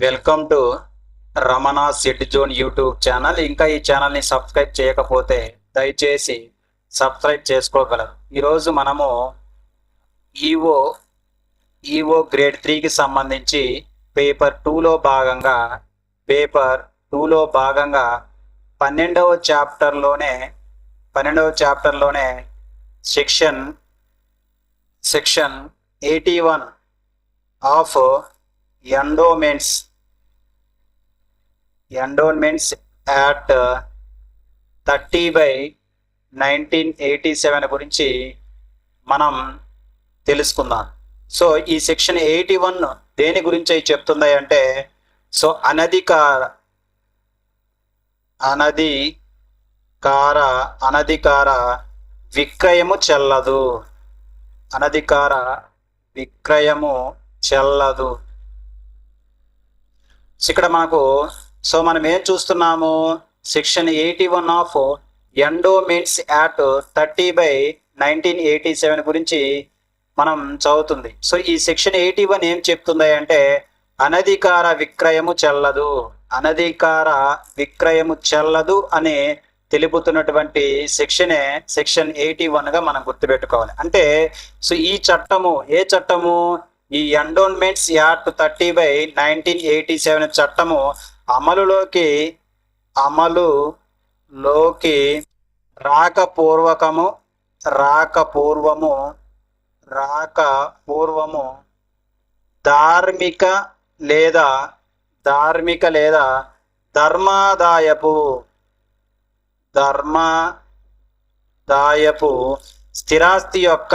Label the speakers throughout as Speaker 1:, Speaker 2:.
Speaker 1: Welcome to Ramana seed zone YouTube channel. ఇంకా ఈ ఛానల్ని సబ్స్క్రైబ్ చేయకపోతే దయచేసి సబ్స్క్రైబ్ చేసుకోగలరు. ఈరోజు మనము ఈఓ ఈఓ గ్రేడ్ త్రీకి సంబంధించి పేపర్ టూలో భాగంగా పేపర్ టూలో భాగంగా పన్నెండవ చాప్టర్లోనే పన్నెండవ చాప్టర్లోనే section section eighty one of endowments endowments act thirty by nineteen eighty seven గురించి మనం తెలుసుకుందాం. సో ఈ సెక్షన్ ఎయిటీ వన్ దేని గురించి అయి చెప్తుంది అంటే సో అనధికార అనధికార అనధికార విక్రయము చెల్లదు. అనధికార విక్రయము చెల్లదు. ఇక్కడ మనకు సో మనం ఏం చూస్తున్నాము? Section eighty one of endowments act thirty by nineteen eighty seven గురించి మనం చదువుతుంది. సో ఈ సెక్షన్ ఎయిటీ వన్ ఏం చెప్తుంది అంటే అనధికార విక్రయము చెల్లదు. అనధికార విక్రయము చెల్లదు అని తెలుపుతున్నటువంటి సెక్షనే సెక్షన్ ఎయిటీ వన్గా మనం గుర్తుపెట్టుకోవాలి. అంటే సో ఈ చట్టము ఏ చట్టము? ఈ endowments act thirty by nineteen eighty seven చట్టము అమలులోకి అమలులోకి రాకపూర్వకము రాకపూర్వము రాక పూర్వము ధార్మిక లేదా ధార్మిక లేదా ధర్మాదాయపు ధర్మాదాయపు స్థిరాస్తి యొక్క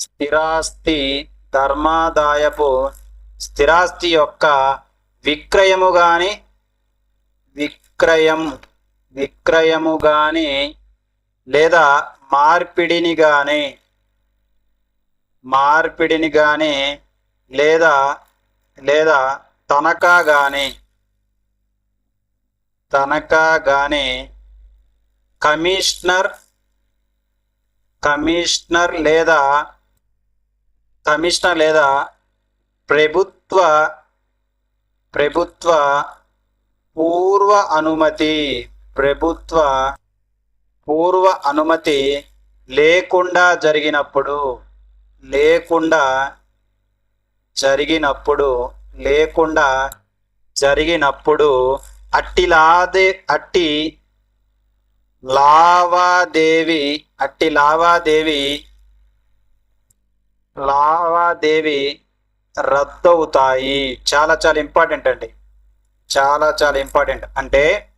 Speaker 1: స్థిరాస్తి ధర్మాదాయపు స్థిరాస్తి యొక్క విక్రయము గాని విక్రయం విక్రయము గాని లేదా మార్పిడిని గాని మార్పిడిని గాని లేదా లేదా తనఖా గాని తనఖా గాని కమిషనర్ కమిషనర్ లేదా కమిషనర్ లేదా ప్రభుత్వ ప్రభుత్వ పూర్వ అనుమతి ప్రభుత్వ పూర్వ అనుమతి లేకుండా జరిగినప్పుడు లేకుండా జరిగినప్పుడు లేకుండా జరిగినప్పుడు అట్టి లాదే అట్టి లావాదేవి అట్టి లావాదేవి లావాదేవి రద్దవుతాయి. చాలా చాలా ఇంపార్టెంట్ అండి. చాలా చాలా ఇంపార్టెంట్ అంటే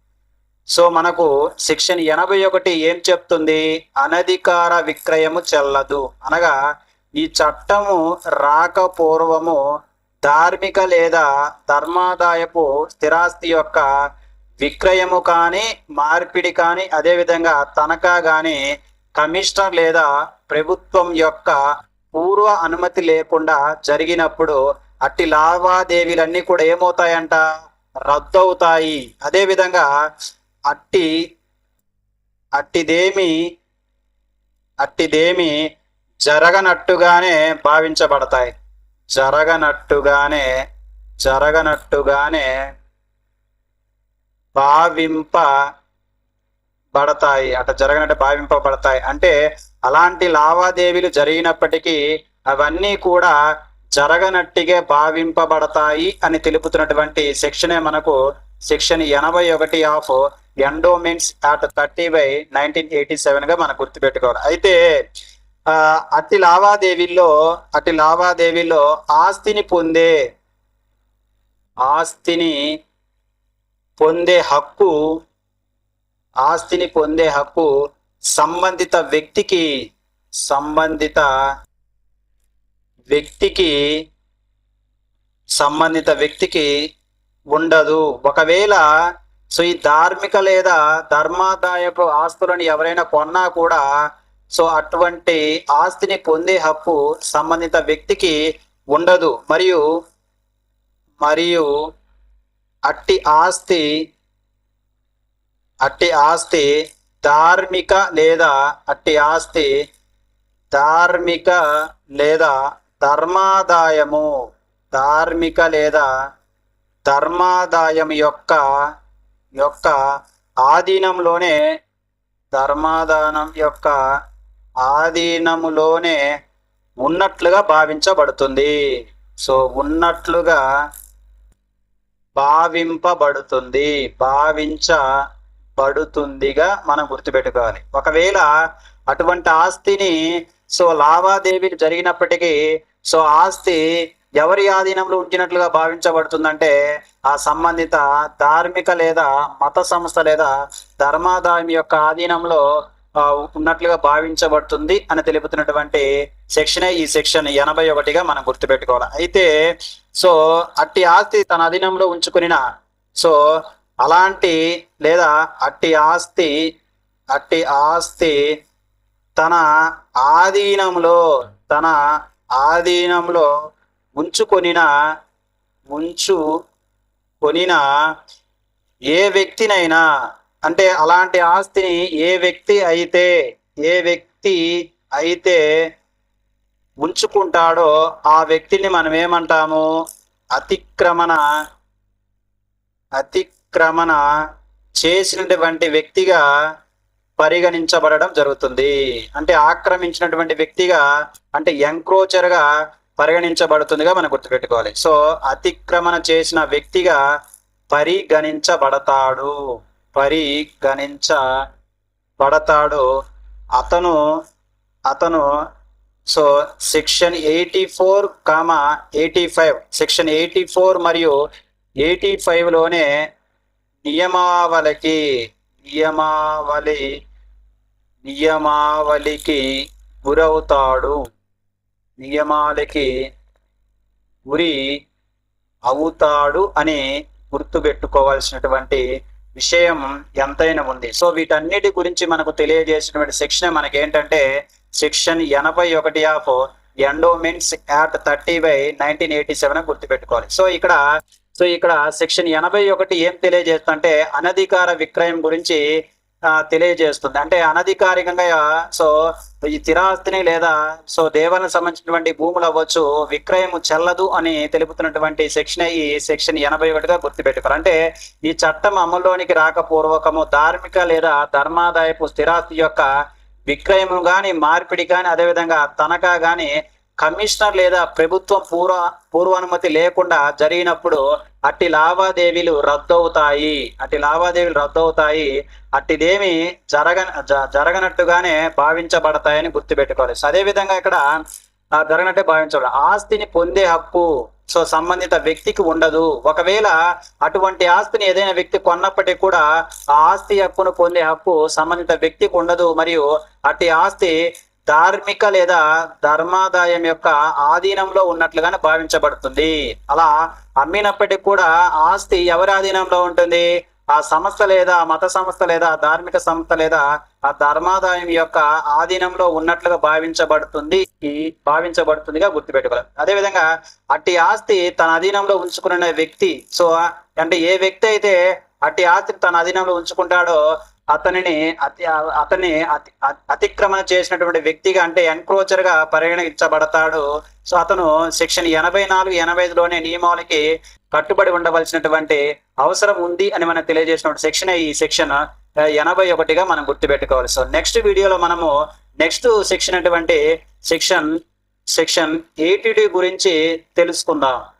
Speaker 1: సో మనకు సెక్షన్ ఎనభై ఒకటి ఏం చెప్తుంది? అనధికార విక్రయము చెల్లదు. అనగా ఈ చట్టము రాకపూర్వము ధార్మిక లేదా ధర్మాదాయపు స్థిరాస్తి యొక్క విక్రయము కానీ మార్పిడి కానీ అదేవిధంగా తనఖా కానీ కమిషనర్ లేదా ప్రభుత్వం యొక్క పూర్వ అనుమతి లేకుండా జరిగినప్పుడు అట్టి లావాదేవీలన్నీ కూడా ఏమవుతాయంట? రద్దవుతాయి. అదేవిధంగా అట్టి అట్టిదేమి అట్టిదేమి జరగనట్టుగానే భావించబడతాయి. జరగనట్టుగానే జరగనట్టుగానే భావింపబడతాయి. అట జరగనట్టు భావింపబడతాయి. అంటే అలాంటి లావాదేవీలు జరిగినప్పటికీ అవన్నీ కూడా జరగనట్టుగా భావింపబడతాయి అని తెలుపుతున్నటువంటి సెక్షనే మనకు సెక్షన్ ఎనభై ఒకటి of endowments act thirty by nineteen eighty సెవెన్గా మనం గుర్తుపెట్టుకోవాలి. అయితే అతి అట్టి లావాదేవీల్లో అట్టి లావాదేవీల్లో ఆస్తిని పొందే ఆస్తిని పొందే హక్కు ఆస్తిని పొందే హక్కు సంబంధిత వ్యక్తికి సంబంధిత వ్యక్తికి సంబంధిత వ్యక్తికి ఉండదు. ఒకవేళ సో ఈ ధార్మిక లేదా ధర్మాదాయపు ఆస్తులను ఎవరైనా కొన్నా కూడా సో అటువంటి ఆస్తిని పొందే హక్కు సంబంధిత వ్యక్తికి ఉండదు. మరియు మరియు అట్టి ఆస్తి అట్టి ఆస్తి ధార్మిక లేదా అట్టి ఆస్తి ధార్మిక లేదా ధర్మాదాయము ధార్మిక లేదా ధర్మాదాయం యొక్క యొక్క ఆధీనంలోనే ధర్మాదానం యొక్క ఆధీనములోనే ఉన్నట్లుగా భావించబడుతుంది. సో ఉన్నట్లుగా భావింపబడుతుంది భావించ పడుతుందిగా మనం గుర్తుపెట్టుకోవాలి. ఒకవేళ అటువంటి ఆస్తిని సో లావాదేవీలు జరిగినప్పటికీ సో ఆస్తి ఎవరి ఆధీనంలో ఉంచినట్లుగా భావించబడుతుందంటే ఆ సంబంధిత ధార్మిక లేదా మత సంస్థ లేదా ధర్మాదాయం యొక్క ఆధీనంలో ఉన్నట్లుగా భావించబడుతుంది అని తెలుపుతున్నటువంటి సెక్షనే ఈ సెక్షన్ ఎనభై ఒకటిగా మనం గుర్తుపెట్టుకోవాలి. అయితే సో అట్టి ఆస్తి తన అధీనంలో ఉంచుకునిన సో అలాంటి లేదా అట్టి ఆస్తి అట్టి ఆస్తి తన ఆధీనంలో తన ఆధీనంలో ఉంచుకొనిన ముంచు కొనిన ఏ వ్యక్తినైనా అంటే అలాంటి ఆస్తిని ఏ వ్యక్తి అయితే ఏ వ్యక్తి అయితే ఉంచుకుంటాడో ఆ వ్యక్తిని మనం ఏమంటాము అతిక్రమణ అతిక్రమణ చేసినటువంటి వ్యక్తిగా పరిగణించబడడం జరుగుతుంది. అంటే ఆక్రమించినటువంటి వ్యక్తిగా అంటే ఎంక్రోచర్గా పరిగణించబడుతుందిగా మనం గుర్తుపెట్టుకోవాలి. సో అతిక్రమణ చేసిన వ్యక్తిగా పరిగణించబడతాడు. పరిగణించబడతాడు. అతను అతను so section eighty four comma eighty five section eighty four మరియు ఎయిటీ ఫైవ్లోనే నియమావళికి నియమావళి నియమావళికి గురవుతాడు. నియమాలకి గురి అవుతాడు అని గుర్తుపెట్టుకోవాల్సినటువంటి విషయం ఎంతైనా ఉంది. సో వీటన్నిటి గురించి మనకు తెలియజేసినటువంటి సెక్షన్ మనకి ఏంటంటే సెక్షన్ ఎనభై ఒకటి of endowments act thirty by nineteen eighty seven గుర్తుపెట్టుకోవాలి. సో ఇక్కడ సో ఇక్కడ సెక్షన్ ఎనభై ఒకటి ఏం తెలియజేస్తుందంటే అనధికార విక్రయం గురించి తెలియజేస్తుంది. అంటే అనధికారికంగా సో ఈ స్థిరాస్తిని లేదా సో దేవాలకు సంబంధించినటువంటి భూములు అవ్వచ్చు విక్రయం చెల్లదు అని తెలుపుతున్నటువంటి సెక్షన్ ఈ సెక్షన్ ఎనభై ఒకటిగా గుర్తుపెట్టుకోవాలి. అంటే ఈ చట్టం అమల్లోనికి రాకపూర్వకము ధార్మిక లేదా ధర్మాదాయపు స్థిరాస్తి యొక్క విక్రయము కానీ మార్పిడి కానీ అదేవిధంగా తనఖా కానీ కమిషనర్ లేదా ప్రభుత్వం పూర్వ పూర్వానుమతి లేకుండా జరిగినప్పుడు అట్టి లావాదేవీలు రద్దవుతాయి. అట్టి లావాదేవీలు రద్దవుతాయి. అట్టిదేమి జరగ జరగనట్టుగానే భావించబడతాయని గుర్తుపెట్టుకోవాలి. సో అదే విధంగా ఇక్కడ జరగనట్టే భావించబడ ఆస్తిని పొందే హక్కు సో సంబంధిత వ్యక్తికి ఉండదు. ఒకవేళ అటువంటి ఆస్తిని ఏదైనా వ్యక్తి కొన్నప్పటికీ కూడా ఆ ఆస్తి హక్కును పొందే హక్కు సంబంధిత వ్యక్తికి ఉండదు. మరియు అట్టి ఆస్తి ధార్మిక లేదా ధర్మాదాయం యొక్క ఆధీనంలో ఉన్నట్లుగానే భావించబడుతుంది. అలా అమ్మినప్పటికీ కూడా ఆస్తి ఎవరి ఆధీనంలో ఉంటుంది? ఆ సంస్థ లేదా మత సంస్థ లేదా ధార్మిక సంస్థ లేదా ఆ ధర్మాదాయం యొక్క ఆధీనంలో ఉన్నట్లుగా భావించబడుతుంది. భావించబడుతుందిగా గుర్తుపెట్టుకోవాలి. అదేవిధంగా అట్టి ఆస్తి తన అధీనంలో ఉంచుకున్న వ్యక్తి. సో అంటే ఏ వ్యక్తి అయితే అట్టి ఆస్తిని తన అధీనంలో ఉంచుకుంటాడో అతనిని అతి అతని అతి అతిక్రమణ చేసినటువంటి వ్యక్తిగా అంటే ఎన్క్రోచర్గా పరిగణించబడతాడు. సో అతను సెక్షన్ ఎనభై నాలుగు ఎనభై ఐదులోనే నియమాలకి కట్టుబడి ఉండవలసినటువంటి అవసరం ఉంది అని మనం తెలియజేసినటువంటి సెక్షన్ ఈ సెక్షన్ ఎనభై ఒకటిగా మనం గుర్తుపెట్టుకోవాలి. సో నెక్స్ట్ వీడియోలో మనము నెక్స్ట్ సెక్షన్ అటువంటి సెక్షన్ సెక్షన్ ఎయిటీ గురించి తెలుసుకుందాం.